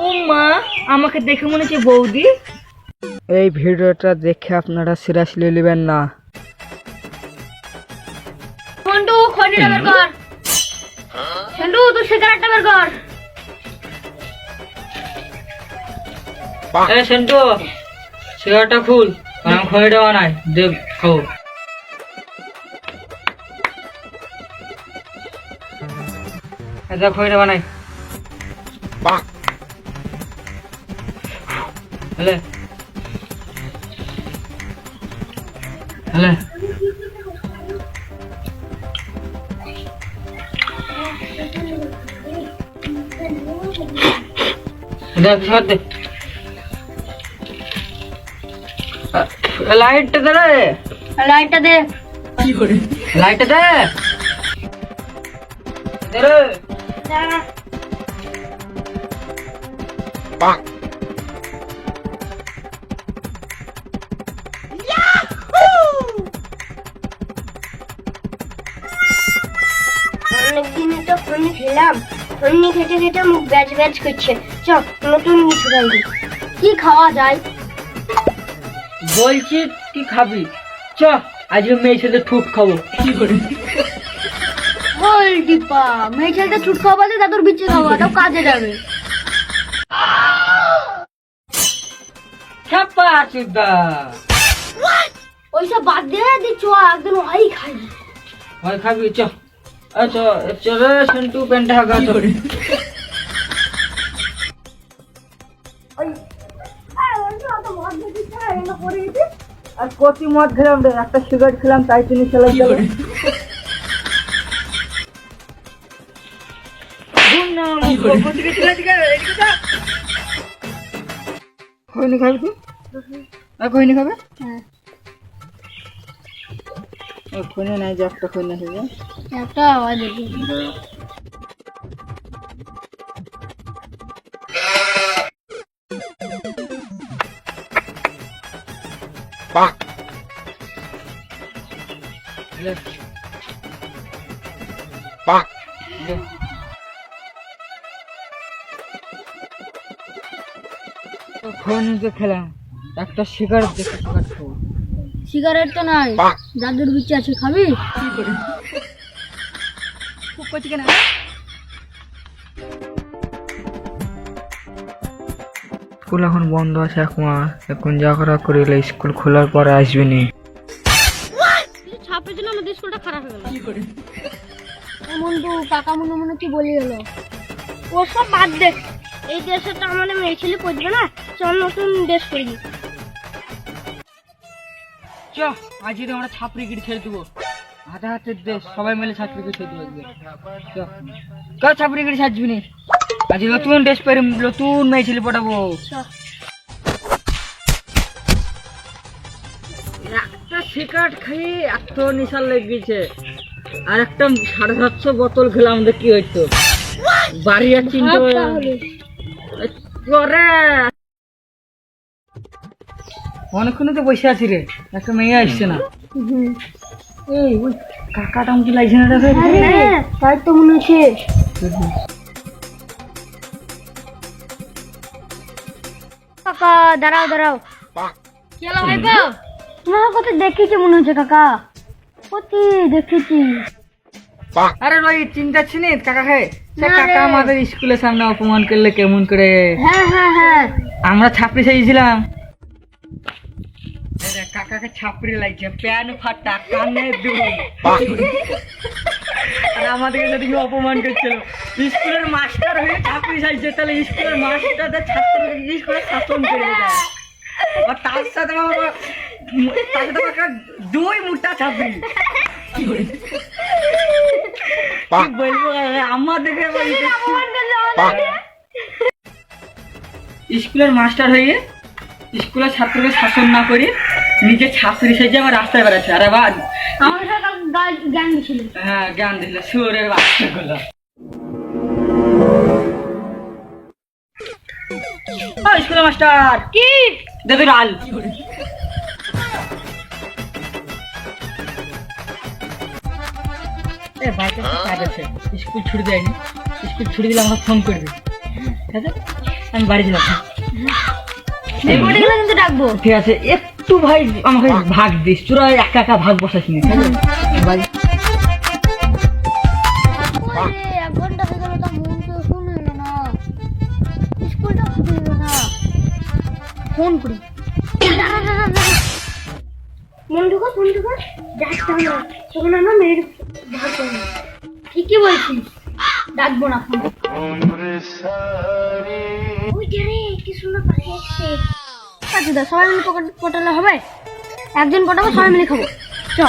ও মা আমাকে দেখে মনে হচ্ছে বৌদি। এই ভিডিওটা দেখে আপনারা সিরিয়াসলি নেবেন না। সন্টু খড়িটা বের কর সন্টু তুই সিগারেটটা বের কর এ সেন্টু সিগারেটটা খুল। আমি বানাই দেব খাব এটা খড়িটা বানাই হলে দেখ সর দে লাইটটা দে রে লাইটটা দে লাইটটা দে অনেকদিন তো ফোন খেলাম। ফোন খেটে খেটে মুখ ব্যাচ ব্যাচ করছে। চ নতুন কিছু খাইবি কি খাওয়া যায়? বলছি কি খাবি? চ আজকে মেয়ে ছেলে ঠুট খাব। কি করে? বল দীপা মেয়ে ছেলেটা ছুট খাওয়া দে দাদুর বিচে খাওয়া তাও কাজে যাবে। ছাপা চুদা ওইসব বাদ দে দি চ একদিন ওই খাই। ভাই খাবি চ। আচ্ছা চলে সেন্টু প্যান্টটা হাগা তো আর কতি মদ খেলাম রে একটা সিগারেট খেলাম তাই তিনি খেলাই গেল খৈনি খাবি তুই আর খৈনি খাবে? ওই খৈনি নাই যে একটা খৈনি খাবে একটা আওয়াজ। তো খেলাম একটা সিগারেট দেখে সিগারেট খাব। সিগারেট তো নাই। দাদুর বিচে আছে খাবি? স্কুল এখন বন্ধ আছে এক মাস এখন যা করা করিলে স্কুল খোলার পরে আসবে নি। ছাপের জন্য আমাদের স্কুলটা খারাপ হয়ে গেল। এমন তো কাকা মনে মনে কি বলে গেল ওসব বাদ দে। এই দেশে তো আমাদের মেয়ে ছেলে পড়বে না চল নতুন দেশ করি। চ আজ যদি আমরা ছাপড়ি গিরি ছেড়ে দেবো হাতে সবাই মিলে নতুন ড্রেস নতুন লেগেছে। আর একটা সাড়ে সাতশো বোতল খেলাম আমাদের কি হইতো? বাড়ি করে অনেকক্ষণ তো বসে আছি রে, একটা মেয়ে আসছে না। এই ওই কাকাটা আমাকে লাগছে না রে হ্যাঁ তাই তো মনে হচ্ছে। কাকা দাঁড়াও দাঁড়াও। কি হলো ভাইপো তোমার কথা দেখেছি মনে হচ্ছে কাকা? কতি দেখেছি? আরে ভাই চিন্তা ছিনি কাকা হে কাকা। আমাদের স্কুলের সামনে অপমান করলে কেমন করে? হ্যাঁ হ্যাঁ হ্যাঁ। আমরা ছাপড়ি সাজিয়েছিলাম কাকাকে ছাপড়ি লাগছে প্যান ফাটা কানে দুল আর আমাদেরকে যদি অপমান করছিল স্কুলের মাস্টার হয়ে ছাপড়ি সাজছে তাহলে স্কুলের মাস্টারদের স্কুলে শাসন করে দেয় আর তার সাথে আমার তার সাথে আমার দুই মোটা ছাপড়ি। কি বলব আমাদেরকে স্কুলের মাস্টার হয়ে স্কুলের ছাত্রকে শাসন না করে নিজে ছাত্রী সেজে আমার রাস্তায় বেড়াচ্ছে। আরে বা আমার সাথে জ্ঞান দিছিল। হ্যাঁ জ্ঞান সুরের মাস্টার। কি? স্কুল ছুটি দেয়নি। স্কুল ছুটি দিলে আমাকে ফোন করবি। ঠিক আছে? আমি বাড়ি গেলে কিন্তু ডাকবো। ঠিক আছে। একটু ভাই আমাকে ভাগ দিস তোরা একা একা ভাগ বসাস নি ফোন করি। মন ডাকতাম না। তখন আমরা মেয়ের ঠিকই বলছিস। ডাকবো না ফোন ওই যে রে কি সুন্দর পাখি আসছে আচ্ছা দা সবাই মিলে পটালে হবে? একজন পটাবো সবাই মিলে খাব। চ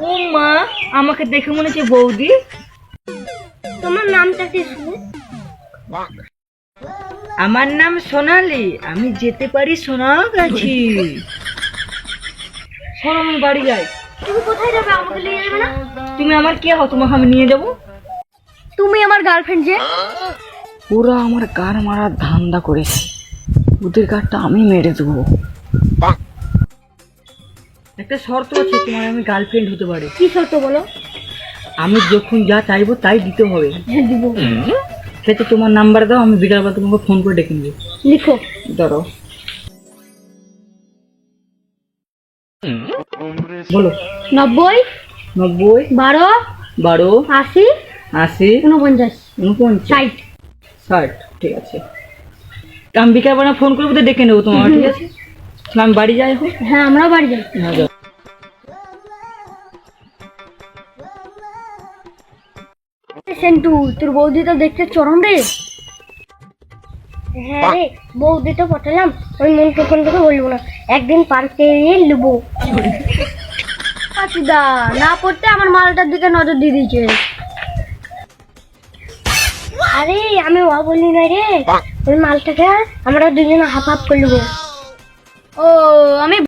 ও মা আমাকে দেখে মনে হচ্ছে বৌদি। তোমার নামটা কি শুনে? আমার নাম সোনালি। আমি যেতে পারি সোনাগাছি। শোনো আমি বাড়ি যাই। তুমি কোথায় যাবে? আমাকে নিয়ে যাবে না? তুমি আমার কে হও? তোমাকে আমি নিয়ে যাব? তুমি আমার গার্লফ্রেন্ড যে? ওরা আমার গার মারার ধান্দা করেছে। ওদের গারটা আমি মেরে দেবো। একটা শর্ত আছে তোমার আমি গার্লফ্রেন্ড হতে পারে। কি শর্ত বলো? আমি যখন যা চাইব তাই দিতে হবে। হ্যাঁ দিব। সেটা তোমার নাম্বার দাও আমি বিকালবেলা তোমাকে ফোন করে ডেকে নেব। লিখো। ধরো বলো। নব্বই নব্বই বারো বারো আশি আশি উনপঞ্চাশ উনপঞ্চাশ ষাট। ষাট ঠিক আছে। আমি বিকালবেলা ফোন করব তো ডেকে নেব তোমার ঠিক আছে? আমি বাড়ি যাই এখন? হ্যাঁ আমরাও বাড়ি যাই। হ্যাঁ যাও। সেন্টু তোর বৌদি তো দেখতে চরম রে। হ্যাঁ রে বৌদি তো পটালাম। ওই মন কখন থেকে বলব না একদিন পার্কে নিয়ে নেব। আচ্ছা না পড়তে আমার মালটার দিকে নজর দিয়ে দিয়েছে। আরে আমি ও বলি না রে। ওই মালটাকে আমরা দুজনে হাফ হাফ করে নেব। ও আমি